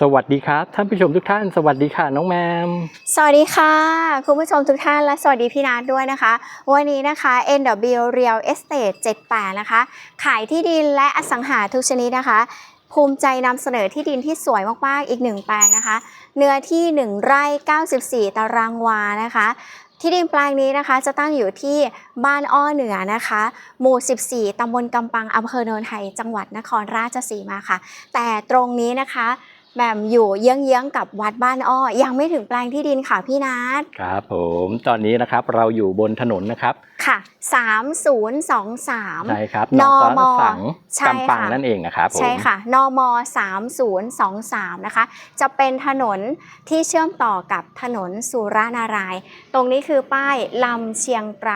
สวัสดีครับท่านผู้ชมทุกท่าน สวัสดีค่ะน้องแมม สวัสดีค่ะ คุณผู้ชมทุกท่านและสวัสดีพี่นัทด้วยนะคะ วันนี้นะคะ NW Real Estate 78 นะคะ ขายที่ดินและอสังหาทุกชนิดนะคะ ภูมิใจนำเสนอที่ดินที่สวยมาก ๆ อีกหนึ่งแปลงนะคะ เนื้อที่ 1 ไร่ 94 ตารางวานะคะที่ดินแปลงนี้นะคะจะตั้งอยู่ที่บ้านอ้อเหนือนะคะ หมู่ 14 ตำบลกำปังอำเภอโนนไทยจังหวัดนครราชสีมาค่ะ แต่ตรงนี้นะคะ แหม่มอยู่เยื้องๆกับวัดบ้านอ้อ ยังไม่ถึงแปลงที่ดินค่ะพี่นัทครับผมตอนนี้นะครับเราอยู่บนถนนนะครับค่ะ 3023 ใช่ครับนน้องมก็สังใช่กำปังค่ะนั่นเองนะครับผม ใช่ค่ะนม3023 นะคะ จะเป็นถนนที่เชื่อมต่อกับถนนสุรานารายณ์ตรงนี้คือป้ายลำเชียงไกร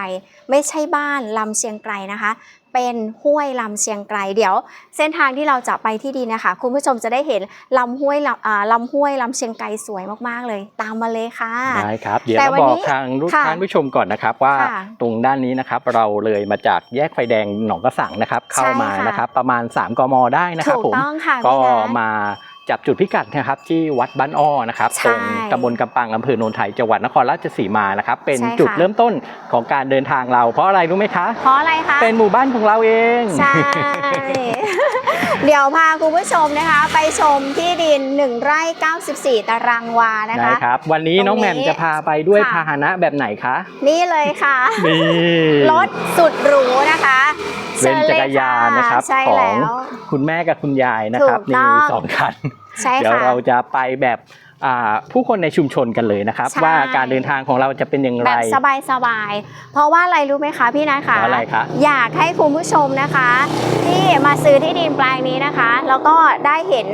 ไม่ใช่บ้านลำเชียงไกรนะคะ เป็นห้วยลำเชียงไกรเดี๋ยว เส้นทางที่เราจะไปที่ดีนะคะ คุณผู้ชมจะได้เห็นลำห้วยลำอ่าลำห้วยลำเชียงไกรสวยมากๆเลย ตามมาเลยค่ะได้ครับ เดี๋ยวแต่เราวันบอกนี้ทางลูกค่ะท่านผู้ชมก่อนนะครับ ว่าค่ะตรงด้านนี้นะครับเราเลยมาจากแยกไฟแดงหนองกระสังนะครับ เข้ามาใช่ค่ะนะครับ ประมาณ 3กมได้นะครับถูกผมต้องค่ะก็พี่นัทมา จับจุดพิกัดนะครับที่วัดบ้านอ้อนะครับใช่ตรงตำบลกำปังอำเภอโนนไทยจังหวัดนครราชสีมานะครับ เป็นใช่ค่ะจุดเริ่มต้นของการเดินทางเรา เพราะอะไรรู้ไหมคะ เพราะอะไรคะ เป็นหมู่บ้านของเราเองใช่เดี๋ยวพาคุณผู้ชมนะคะ ไปชมที่ดิน 1 ไร่ 94 ตารางวานะคะนะครับวันนี้ตรงนี้น้องแหม่มจะพาไปด้วยค่ะพาหนะแบบไหนคะ นี่เลยค่ะนี่รถสุดหรูนะคะ เป็นจักรยานนะครับใช่ขอแล้งวคุณแม่กับคุณยายนะครับถูกต้นี่องสองคันใช่เดี๋ยวค่ะเราจะไปแบบอ่าผู้คนในชุมชนกันเลยนะครับใช่ว่าการเดินทางของเราจะเป็นอย่างแบไรบสบายๆเพราะว่าอะไรรู้ไหมคะพี่นะคะเพราะอะไรคะอยากให้คุณผู้ชมนะคะ ที่มาซื้อที่ดินแปลงนี้นะคะ แล้วก็ได้เห็น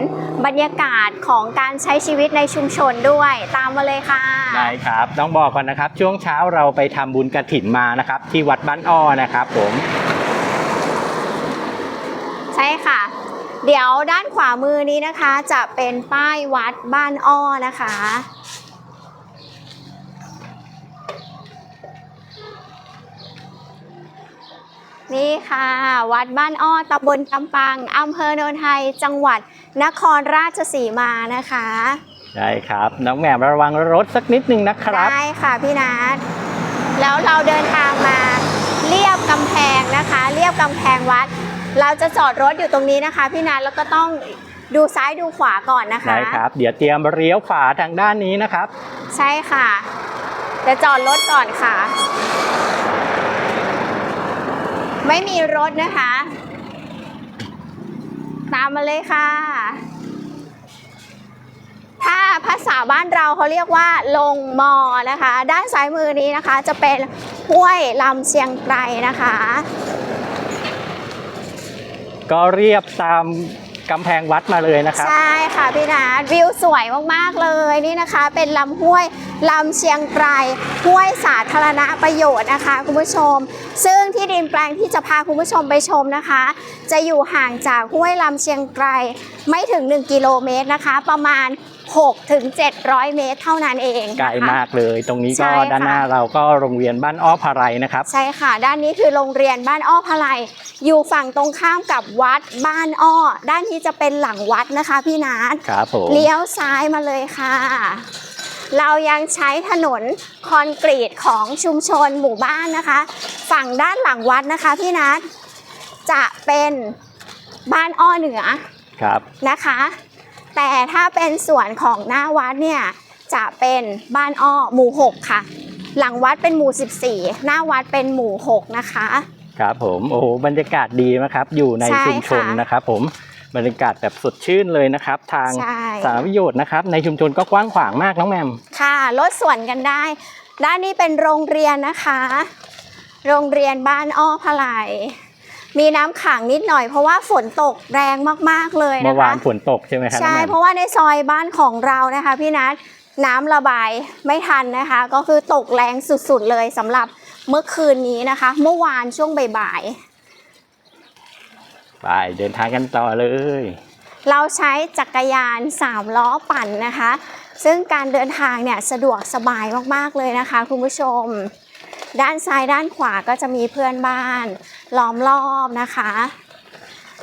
บรรยากาศของการใช้ชีวิตในชุมชนด้วยตามมาเลยค่ะได้ครับต้องบอกก่อนนะครับ ช่วงเช้าเราไปทำบุญกระถินมานะครับ ที่วัดบ้านอ้อนะครับผม ใช่ค่ะ เดี๋ยวด้านขวามือนี้นะคะจะเป็นป้ายวัดบ้านอ้อนะคะ นี่ค่ะ วัดบ้านอ้อตำบลกำปังอำเภอโนนไทยจังหวัดนครราชสีมานะคะได้ครับ น้องแหม่มระวังรถสักนิดนึงนะครับได้ค่ะพี่นัทแล้วเราเดินทางมาเรียบกำแพงนะคะ เรียบกำแพงวัด เราจะจอดรถอยู่ตรงนี้นะคะ พี่นัทแล้วก็ต้องดูซ้ายดูขวาก่อนนะคะ ได้ครับ เดี๋ยวเตรียมเลี้ยวขวาทางด้านนี้นะครับ ใช่ค่ะจะจอดรถก่อนค่ะ ไม่มีรถนะคะ ตามมาเลยค่ะ ถ้าภาษาบ้านเราเขาเรียกว่า ลงมอนะคะ ด้านซ้ายมือนี้นะคะ จะเป็นห้วยลำเชียงไกรนะคะ ก็เรียบตามกำแพงวัดมาเลยนะครับ ใช่ค่ะพี่นัทวิวสวยมากๆเลยนี่นะคะ เป็นลำห้วยลำเชียงไกรห้วยสาธารณประโยชน์นะคะ คุณผู้ชม ซึ่งที่ดินแปลงที่จะพาคุณผู้ชมไปชมนะคะ จะอยู่ห่างจากห้วยลำเชียงไกรไม่ถึง 1 กิโลเมตรนะคะ ประมาณ 6ถึง700 เมตรเท่านั้นเองไกลนะคะมากเลย ตรงนี้ใช่ก็ค่ะด้านหน้าเราก็โรงเรียนบ้านอ้อพาไรนะครับ ใช่ค่ะ ด้านนี้คือโรงเรียนบ้านอ้อพะไลอยู่ฝั่งตรงข้ามกับวัดบ้านอ้อ ด้านนี้จะเป็นหลังวัดนะคะพี่นัทครับผมเลี้ยวซ้ายมาเลยค่ะ เรายังใช้ถนนคอนกรีตของชุมชนหมู่บ้านนะคะ ฝั่งด้านหลังวัดนะคะพี่นัทจะเป็นบ้านอ้อเหนือครับนะคะ แต่ถ้าเป็นส่วนของหน้าวัดเนี่ยจะเป็นบ้านอ้อหมู่ 6 ค่ะ หลังวัดเป็นหมู่ 14 หน้าวัดเป็นหมู่ 6 นะคะ ครับผมโอ้โหบรรยากาศดีนะครับอยู่ในใช่ชุมชนค่ะนะครับ ผมบรรยากาศแบบสดชื่นเลยนะครับ ทางใช่ สาธารณประโยชน์นะครับ ในชุมชนก็กว้างขวางมากน้องแหมมค่ะรถสวนกันได้ ด้านนี้เป็นโรงเรียนนะคะ โรงเรียนบ้านอ้อพะไล มีน้ำขังนิดหน่อย เพราะว่าฝนตกแรงมากๆเลยเมื่นะอวาคะนฝนตกใช่ไหมครับน้องใช่แหมมเพราะว่าในซอยบ้านของเรานะคะ พี่นัทน้ำระบายไม่ทันนะคะ ก็คือตกแรงสุดๆเลยสำหรับเมื่อคืนนี้นะคะ เมื่อวานช่วงบ่ายไปเดินทางกันต่อเลย ๆเราใช้จักรยาน3ล้อปั่นนะคะ ซึ่งการเดินทางเนี่ยสะดวกสบายมากๆเลยนะคะ คุณผู้ชม ด้านซ้ายด้านขวาก็จะมีเพื่อนบ้าน ล้อมรอบนะคะ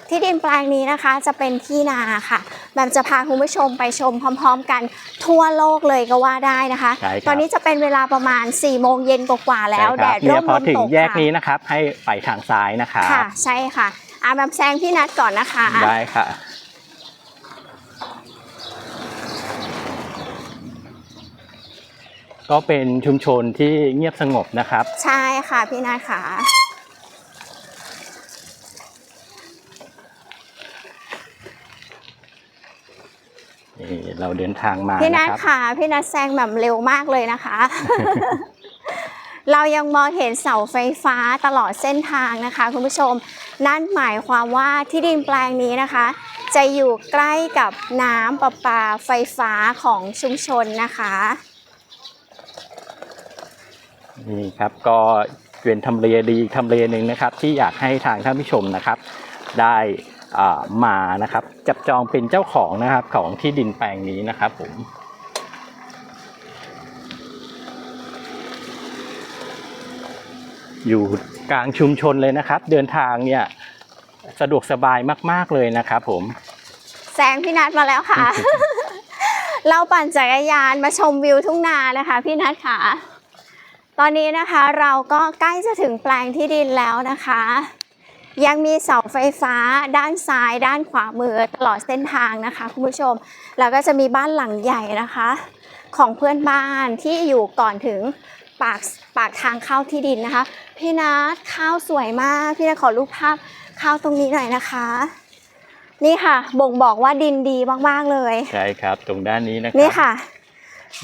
ที่ดินแปลงนี้นะคะจะเป็นที่นาค่ะ แบมจะพาคุณผู้ชมไปชมพร้อม ๆ กันทั่วโลกเลยก็ว่าได้นะคะ ใช่ครับ ตอนนี้จะเป็นเวลาประมาณ4ี่โมงเย็นกว่าๆแล้วใช่แดครับดเนี่ร่ยมพลอมถึงตกแยกค่ะนี้นะครับ ให้ไปทางซ้ายนะครับค่ะ ใช่ค่ะอาแบมแซงพี่นัทก่อนนะคะ ได้ค่ะ ก็เป็นชุมชนที่เงียบสงบนะครับ ใช่ค่ะพี่นัทค่ะ นี่เราเดินทางมาพี่นันะทครับค่ะ พี่นัทแซงแบบเร็วมากเลยนะคะ เรายังมองเห็นเสาไฟฟ้าตลอดเส้นทางนะคะ คุณผู้ชม นั่นหมายความว่าที่ดินแปลงนี้นะคะ จะอยู่ใกล้กับน้ำประปาไฟฟ้าของชุมชนนะคะ นี่ครับก็เป็นทำเลดีทำเลหนึ่งนะครับ ที่อยากให้ทางท่านผู้ชมนะครับ ได้อ่า มานะครับ จับจองเป็นเจ้าของนะครับของที่ดินแปลงนี้นะครับผมอยู่กลางชุมชนเลยนะครับ เดินทางเนี่ยสะดวกสบายมาก ๆเลยนะครับผม แซงพี่นัทมาแล้วค่ะ เราปั่นจักรยานมาชมวิวทุ่งนานะคะพี่นัทค่ะ ตอนนี้นะคะเราก็ใกล้จะถึงแปลงที่ดินแล้วนะคะ ยังมีเสาไฟฟ้าด้านซ้ายด้านขวามือตลอดเส้นทางนะคะคุณผู้ชม แล้วก็จะมีบ้านหลังใหญ่นะคะ ของเพื่อนบ้านที่อยู่ก่อนถึงปากปากทางเข้าที่ดินนะคะ พี่นัทข้าวสวยมาก พี่นัทขอรูปภาพข้าวตรงนี้หน่อยนะคะ นี่ค่ะ บ่งบอกว่าดินดีมากๆเลย ใช่ครับ ตรงด้านนี้นะคนี่รับค่ะ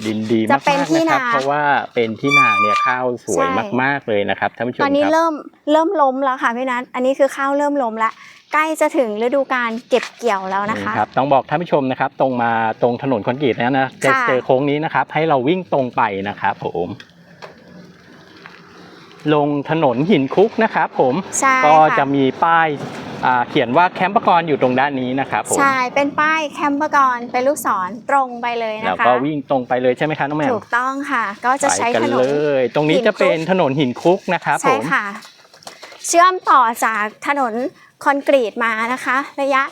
ดินดีจะมากเป็นๆที่นะครับนาเพราะว่าเป็นที่นาเนี่ยข้าวสวยใช่มากๆเลยนะครับท่านผู้ชมตอนนี้ครับเริ่มเริ่มล้มแล้วค่ะพี่นัทอันนี้คือข้าวเริ่มล้มแล้วใกล้จะถึงฤดูการเก็บเกี่ยวแล้วนะคะนี่ครับต้องบอกท่านผู้ชมนะครับ ตรงมาตรงถนนคอนกรีตนะนะจะค่ะเจอโค้งนี้นะครับ ให้เราวิ่งตรงไปนะครับผมลงถนนหินคุกนะครับผมใช่ก็ค่ะจะมีป้ายอ่า เขียนว่าแคมป์กรอยู่ตรงด้านนี้นะครับผมใช่เป็นป้ายแคมป์กรเป็นลูกศรตรงไปเลยแล้วนะคะก็วิ่งตรงไปเลยใช่ไหมคะน้องแหม่มถูกต้องค่ะ ก็จะใช้ไปกัถนเลนยตรงนี้หินคุกจะเป็นถนนหินคุกนะครับผใช่มค่ะ เชื่อมต่อจากถนนคอนกรีตมานะคะ ระยะ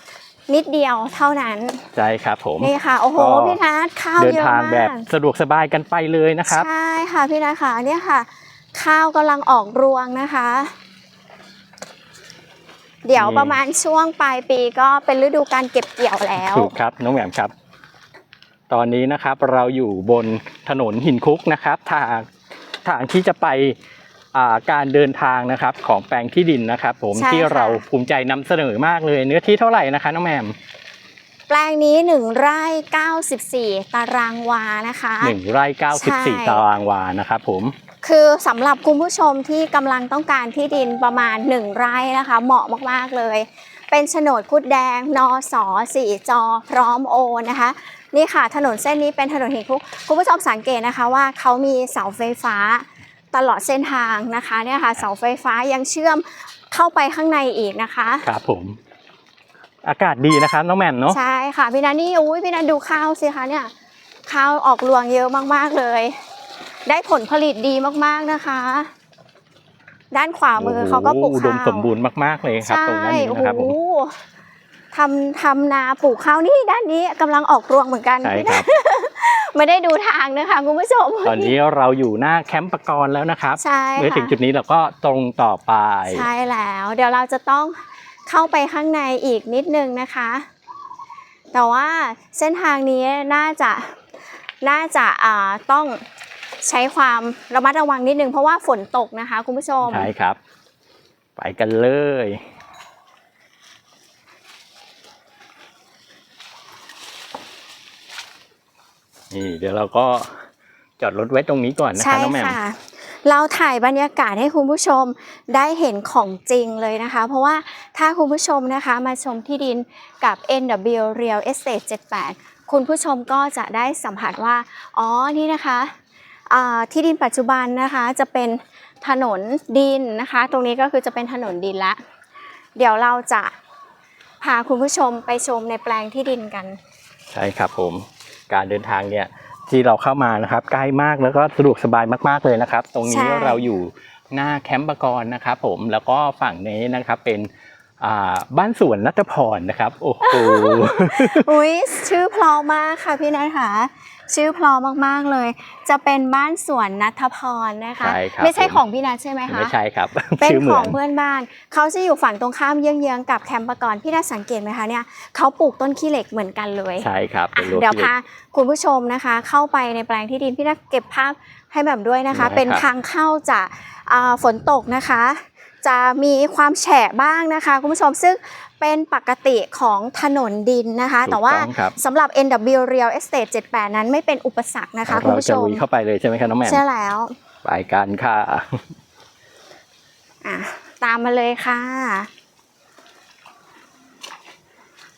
นิดเดียวเท่านั้นใช่ครับผมนี่ค่ะ โอ้โหก็พี่นัทข้าวเดินเยอะทางมาแบบกสะดวกสบายกันไปเลยนะครับใช่ค่ะพี่นัทค่ะเนี่ยค่ะ ข้าวกำลังออกรวงนะคะ เดี๋ยวนี่ประมาณช่วงปลายปีก็เป็นฤดูการเก็บเกี่ยวแล้ว ถูกครับน้องแหม่มครับ ตอนนี้นะครับเราอยู่บนถนนหินคุกนะครับทางทางที่จะไปอ่าการเดินทางนะครับของแปลงที่ดินนะครับ ผมใช่ที่ค่ะ เราภูมิใจนำเสนอมากเลย เนื้อที่เท่าไหร่นะคะน้องแหม่มแปลงนี้1ไร่94 ตารางวานะคะ หนึ่งไร่เก้าสิบสี่ใช่ ตารางวานะครับผม คือสำหรับคุณผู้ชมที่กำลังต้องการที่ดินประมาณ 1 ไร่นะคะ เหมาะมากๆเลย เป็นโฉนดคุดแดงนอสอสี่จอ พร้อมโอนนะคะนี่ค่ะถนนเส้นนี้เป็นถนนหินคุกคุณผู้ชมสังเกตนะคะว่าเขามีเสาไฟฟ้าตลอดเส้นทางนะคะเนี่ยค่ะเสาไฟฟ้ายังเชื่อมเข้าไปข้างในอีกนะคะครับผม อากาศดีนะครับน้องแหม่มเนาะใช่ค่ะพี่นันนี่อุ้ยพี่นันดูข้าวสิคะเนี่ยข้าวออกรวงเยอะมากๆเลย ได้ผลผลิตดีมากๆนะคะ ด้านขวามือเขาก็ปลูกโอ้โหอุดข้ามวสมบูรณ์มากๆเลยครับใช่ตรงด้านนี้โอ้นะครับโหผมทำทำนาปลูกข้าวนี่ด้านนี้กำลังออกรวงเหมือนกันใช่ครับไม่ได้ดูทางนะคะคุณผู้ชม ตอนนี้เราอยู่หน้าแคมป์ปะกรณ์แล้วนะครับใช่เมื่อถึงค่ะจุดนี้เราก็ตรงต่อไป ใช่แล้ว เดี๋ยวเราจะต้องเข้าไปข้างในอีกนิดนึงนะคะ แต่ว่าเส้นทางนี้น่าจะน่าจะอ่าต้อง ใช้ความระมัดระวังนิดนึงเพราะว่าฝนตกนะคะ คุณผู้ชม ใช่ครับ ไปกันเลย นี่เดี๋ยวเราก็จอดรถไว้ตรงนี้ก่อนนะใช่คะน้องแหม่มค่ะเราถ่ายบรรยากาศให้คุณผู้ชมได้เห็นของจริงเลยนะคะ เพราะว่าถ้าคุณผู้ชมนะคะมาชมที่ดินกับ NW Real Estate 78 คุณผู้ชมก็จะได้สัมผัสว่า อ๋อ นี่นะคะอ่า ที่ดินปัจจุบันนะคะจะเป็นถนนดินนะคะ ตรงนี้ก็คือจะเป็นถนนดินละ เดี๋ยวเราจะพาคุณผู้ชมไปชมในแปลงที่ดินกัน ใช่ครับผม การเดินทางเนี่ยที่เราเข้ามานะครับใกล้มากแล้วก็สะดวกสบายมากๆเลยนะครับ ตรงนี้ใช่เราอยู่หน้าแคมป์ปะกรณ์นะครับผมแล้วก็ฝั่งนี้นะครับเป็นอ่าบ้านสวนนัทพรนะครับ โอ้โหอุ้ยชื่อเพลอมากค่ะพี่นัทค่ะ ชื่อเพลอมากๆเลย จะเป็นบ้านสวนนัทพรนะคะ ใช่ครับไม่ใช่ผม ของพี่นัทใช่ไหมคะ ไม่ใช่ครับ เป็นชื่อเหขมือองน เพื่อนบ้าน เขาจะอยู่ฝั่งตรงข้ามเยื้องๆกับแคมป์ปะกรณ์พี่นัทสังเกตไหมคะเนี่ยเขาปลูกต้นขี้เหล็กเหมือนกันเลยใช่ครับอะเป็นรั้วเดี๋ยวที่ พาคุณผู้ชมนะคะ เข้าไปในแปลงที่ดินพี่นัทเก็บภาพให้แบบด้วยนะคะ ได้ครับ เป็นทางเข้าจากอ่าฝนตกนะคะ จะมีความแฉะบ้างนะคะ คุณผู้ชมซึ่งเป็นปกติของถนนดินนะคะถูกแต่ว่าต้องครับสำหรับ NW Real Estate 78 นั้นไม่เป็นอุปสรรคนะคะคุณเราผู้จะชมลุยเข้าไปเลยใช่ไหมครับน้องแหม่มใช่แล้วไปกันค่ะอะ ตามมาเลยค่ะ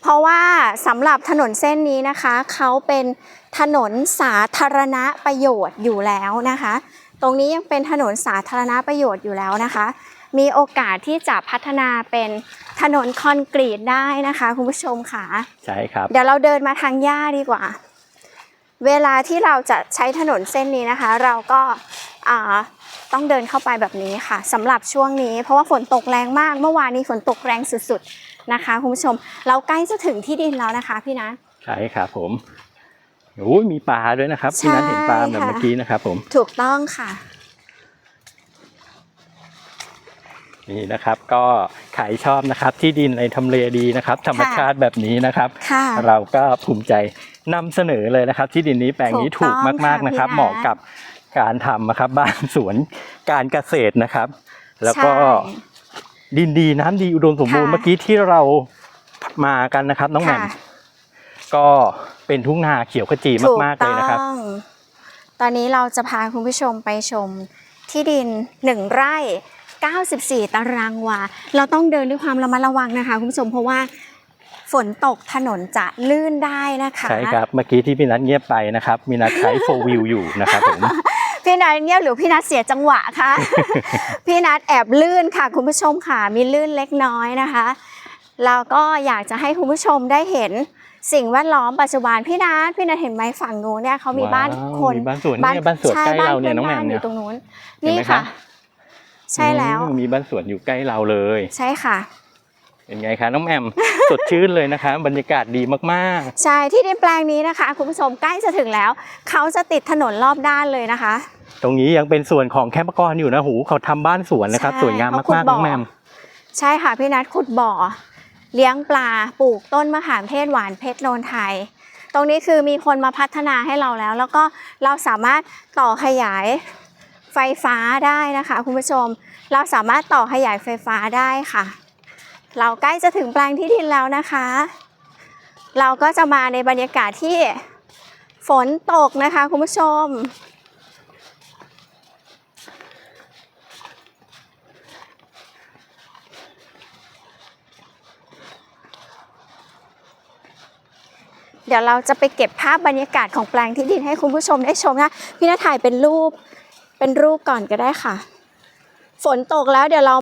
เพราะว่าสำหรับถนนเส้นนี้นะคะ เขาเป็นถนนสาธารณประโยชน์อยู่แล้วนะคะ ตรงนี้ยังเป็นถนนสาธารณประโยชน์อยู่แล้วนะคะ มีโอกาสที่จะพัฒนาเป็นถนนคอนกรีตได้นะคะคุณผู้ชมค่ะ ใช่ครับ เดี๋ยวเราเดินมาทางหญ้าดีกว่า เวลาที่เราจะใช้ถนนเส้นนี้นะคะ เราก็อ่าต้องเดินเข้าไปแบบนี้ค่ะสำหรับช่วงนี้ เพราะว่าฝนตกแรงมาก เมื่อวานนี้ฝนตกแรงสุดๆนะคะคุณผู้ชม เราใกล้จะถึงที่ดินแล้วนะคะพี่นะใช่ครับผม โอ้ยมีปลาด้วยนะครับที่นั้นเห็นปลาแบบใช่ค่ะเมื่อกี้นะครับ ผม ถูกต้องค่ะ นี่นะครับ ก็ใครชอบนะครับ ที่ดินในทำเลดีนะครับ ธรรมชาติแบบนี้นะครับค่ะเราก็ภูมิใจนำเสนอเลยนะครับ ที่ดินนี้แปลงนี้ถูถูกกต้องมากๆนะครับค่ะพี่นะเหมาะกับการทำนะครับ บ้านสวนการเกษตรนะครับ แล้วก็ใช่ดินดีน้ำดีอุดมสมบูรณ์ค่ะเมื่อกี้ที่เรามากันนะครับ น้องแหม่มค่ะ ก็เป็นทุ่งนาเขียวขจีมากๆเลยนะครับถูกต้องตอนนี้เราจะพาคุณผู้ชมไปชมที่ดิน1ไร่ 94 ตารางวา เราต้องเดินด้วยความระมัดระวังนะคะ คุณผู้ชมเพราะว่าฝนตกถนนจะลื่นได้นะคะใช่ครับ เมื่อกี้ที่พี่นัทเงียบไปนะครับมีนัทใช้โฟวิวอยู่นะครับผมพี่นัทเงียบหรือพี่นัทเสียจังหวะคะพี่นัทแอบลื่นค่ะ คุณผู้ชมค่ะมีลื่นเล็กน้อยนะคะแล้วก็อยากจะให้คุณผู้ชมได้เห็น สิ่งแวดล้อมปัจจุบันพี่นัทพี่นัทเห็นไหมฝั่งนู้นเนี่ยเขามีบ้านว้าวคนมีบ้านสวนเนี่ยบ้านสวนช่ใกล้เราบ้เนี่ยน้องแหม่มพื่เนี่ยอยู่ตรงนู้นเห็นนี่ไหมค่ะคะใช่แล้วอืมมีบ้านสวนอยู่ใกล้เราเลย ใช่ค่ะเป็นไงคะน้องแหม่มสดชื่นเลยนะคะ บรรยากาศดีมากใช่ที่ดินแปลงนี้นะคะ คุณผู้ชมใกล้จะถึงแล้ว เขาจะติดถนนรอบด้านเลยนะคะๆตรงนี้ยังเป็นส่วนของแคมป์กรอยู่นะหูเขาทำบ้านสวนนะครับใช่สวยงามเขาขุดมากๆบ่น้อองแหม่มใช่ค่ะพี่นัทขุดบ่อ เลี้ยงปลาปลูกต้นมะขามเทศหวานเพชรโนนไทย ตรงนี้คือมีคนมาพัฒนาให้เราแล้ว แล้วก็เราสามารถต่อขยายไฟฟ้าได้นะคะคุณผู้ชม เราสามารถต่อขยายไฟฟ้าได้ค่ะ เราใกล้จะถึงแปลงที่ดินแล้วนะคะ เราก็จะมาในบรรยากาศที่ฝนตกนะคะคุณผู้ชม เดี๋ยวเราจะไปเก็บภาพบรรยากาศของแปลงที่ดินให้คุณผู้ชมได้ชมนะพี่นาถ่ายเป็นรูปเป็นรูปก่อนก็ได้ค่ะ ฝนตกแล้วเดี๋ยวเรา